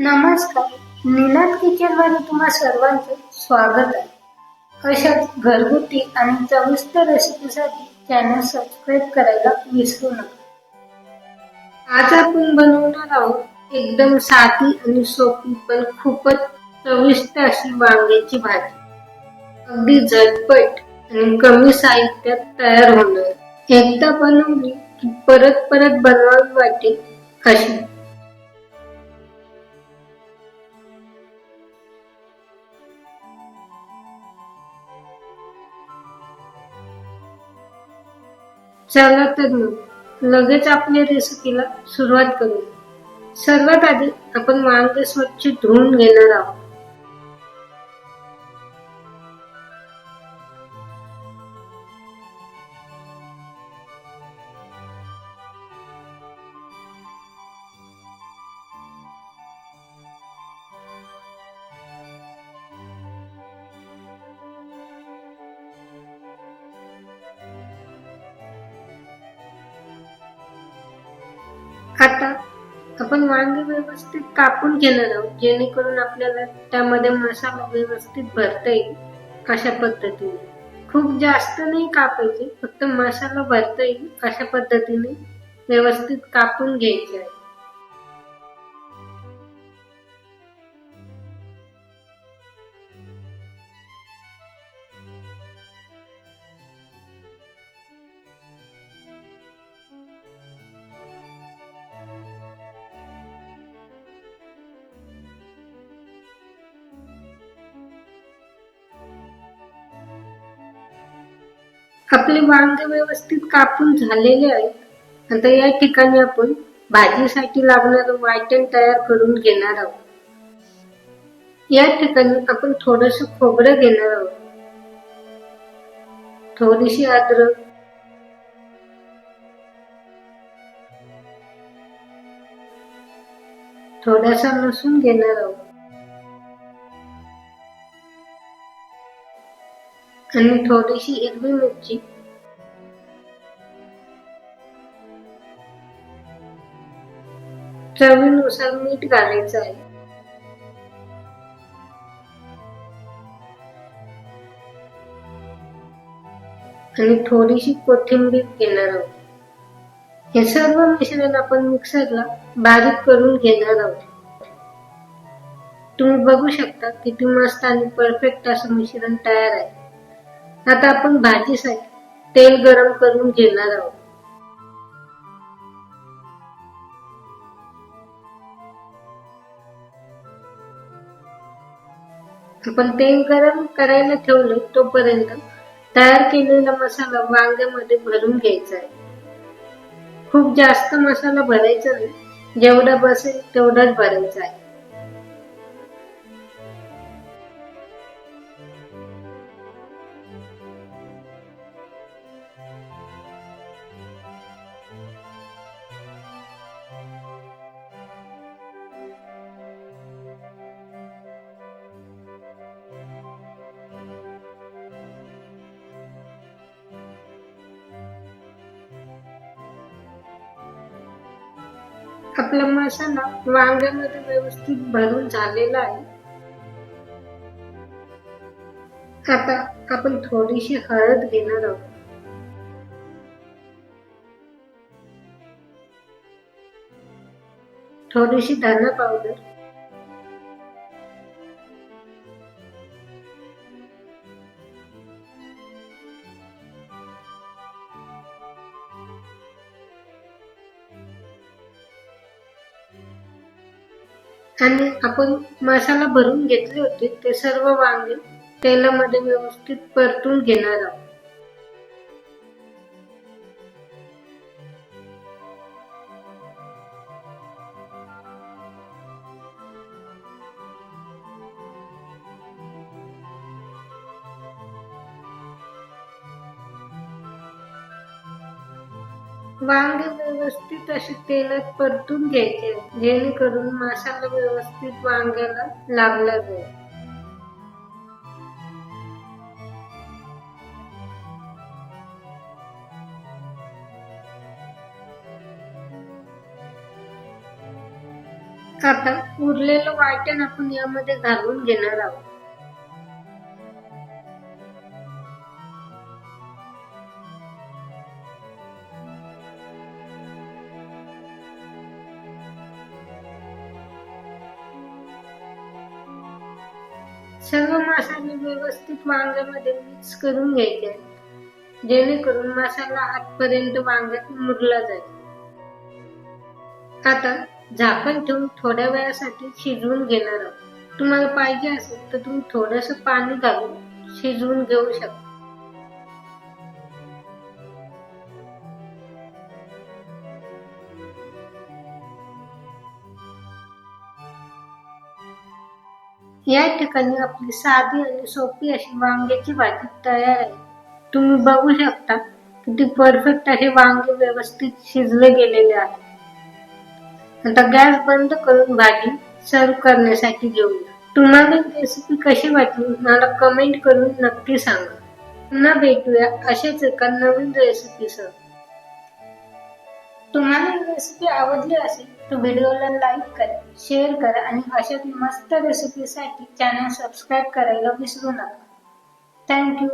नमस्कार. निनाद किचनमध्ये तुम्हा सर्वांचं स्वागत आहे. अशाच घरगुती आणि चविष्ट रेसिपीसाठी चॅनल सबस्क्राईब करायला विसरू नका. आज आपण बनवणार आहोत एकदम साधी आणि सोपी पण खूपच चविष्ट अशी वांग्याची भाजी. अगदी झटपट आणि कमी साहित्यात तयार होणार. एकदा बनवली की परत परत बनवावी वाटेल अशी. चला तर मग लगेच आपल्या रेसिपीला सुरुवात करू. सर्वात आधी आपण वांगे स्वच्छ धुवून घेणार आहोत. आता आपण वांगे व्यवस्थित कापून घेणार आहोत. जेणेकरून आपल्याला त्यामध्ये मसाला व्यवस्थित भरता येईल अशा पद्धतीने. खूप जास्त नाही कापायचे फक्त मसाला भरता येईल अशा पद्धतीने व्यवस्थित कापून घ्यायचे आहे. आपले वांगे व्यवस्थित कापून झालेले आहेत. आता या ठिकाणी आपण भाजीसाठी लागणारं वाटण तयार करून घेणार आहोत. या ठिकाणी आपण थोडस खोबरं घेणार आहोत. थोडीशी अद्रक. थोडासा लसूण घेणार आहोत. आणि थोडीशी हिरवी मिरची. चवीनुसार मीठ घालायचं आहे. आणि थोडीशी कोथिंबीर घेणार आहोत. हे सर्व मिश्रण आपण मिक्सरला बारीक करून घेणार आहोत. तुम्ही बघू शकता किती मस्त आणि परफेक्ट असं मिश्रण तयार आहे. आता आपण भाजीसाठी तेल गरम करून घेणार आहोत. आपण तेल गरम करायला ठेवलं तोपर्यंत तयार केलेला मसाला वांग्यामध्ये भरून घ्यायचा आहे. खूप जास्त मसाला भरायचा नाही. जेवढा बसेल तेवढाच भरायचा आहे. आपला मसाला वांग्यामध्ये व्यवस्थित भरून झालेला आहे. आता आपण थोडीशी हळद घेणार आहोत. थोडीशी धना पावडर. आणि आपण मसाला भरून घेतले होते ते सर्व वांगे तेलामध्ये व्यवस्थित परतून घेणार आहोत. वांगे व्यवस्थित असे तेलात परतून घ्यायचे. जेणेकरून माशाला व्यवस्थित वांग्याला लागला जाईल. आता उरलेलं वाटण आपण यामध्ये घालून घेणार आहोत. सर्व मासाने व्यवस्थित वांग्यामध्ये मिक्स करून घ्यायचे. जेणेकरून मासाला आतपर्यंत वांग्यात मुरला जाईल. आता झाकण ठेवून थोड्या वेळासाठी शिजवून घेणार आहोत. तुम्हाला पाहिजे असेल तर तुम्ही थोडस पाणी घालून शिजवून घेऊ शकता. या ठिकाणी आपली साधी आणि सोपी अशी वांग्याची भाजी तयार आहे. तुम्ही बघू शकता किती परफेक्ट असे वांगे व्यवस्थित शिजले गेलेले आहेत. आता गॅस बंद करून भाजी सर्व करण्यासाठी घेऊया. तुम्हाला रेसिपी कशी वाटली मला कमेंट करून नक्की सांगा. पुन्हा भेटूया अशाच एका नवीन रेसिपीसह तुम्हाला ही रेसिपी आवडली असेल तर व्हिडिओला लाईक करा शेअर करा आणि अशाच मस्त रेसिपीसाठी चॅनल सबस्क्राईब करायला विसरू नका. थँक्यू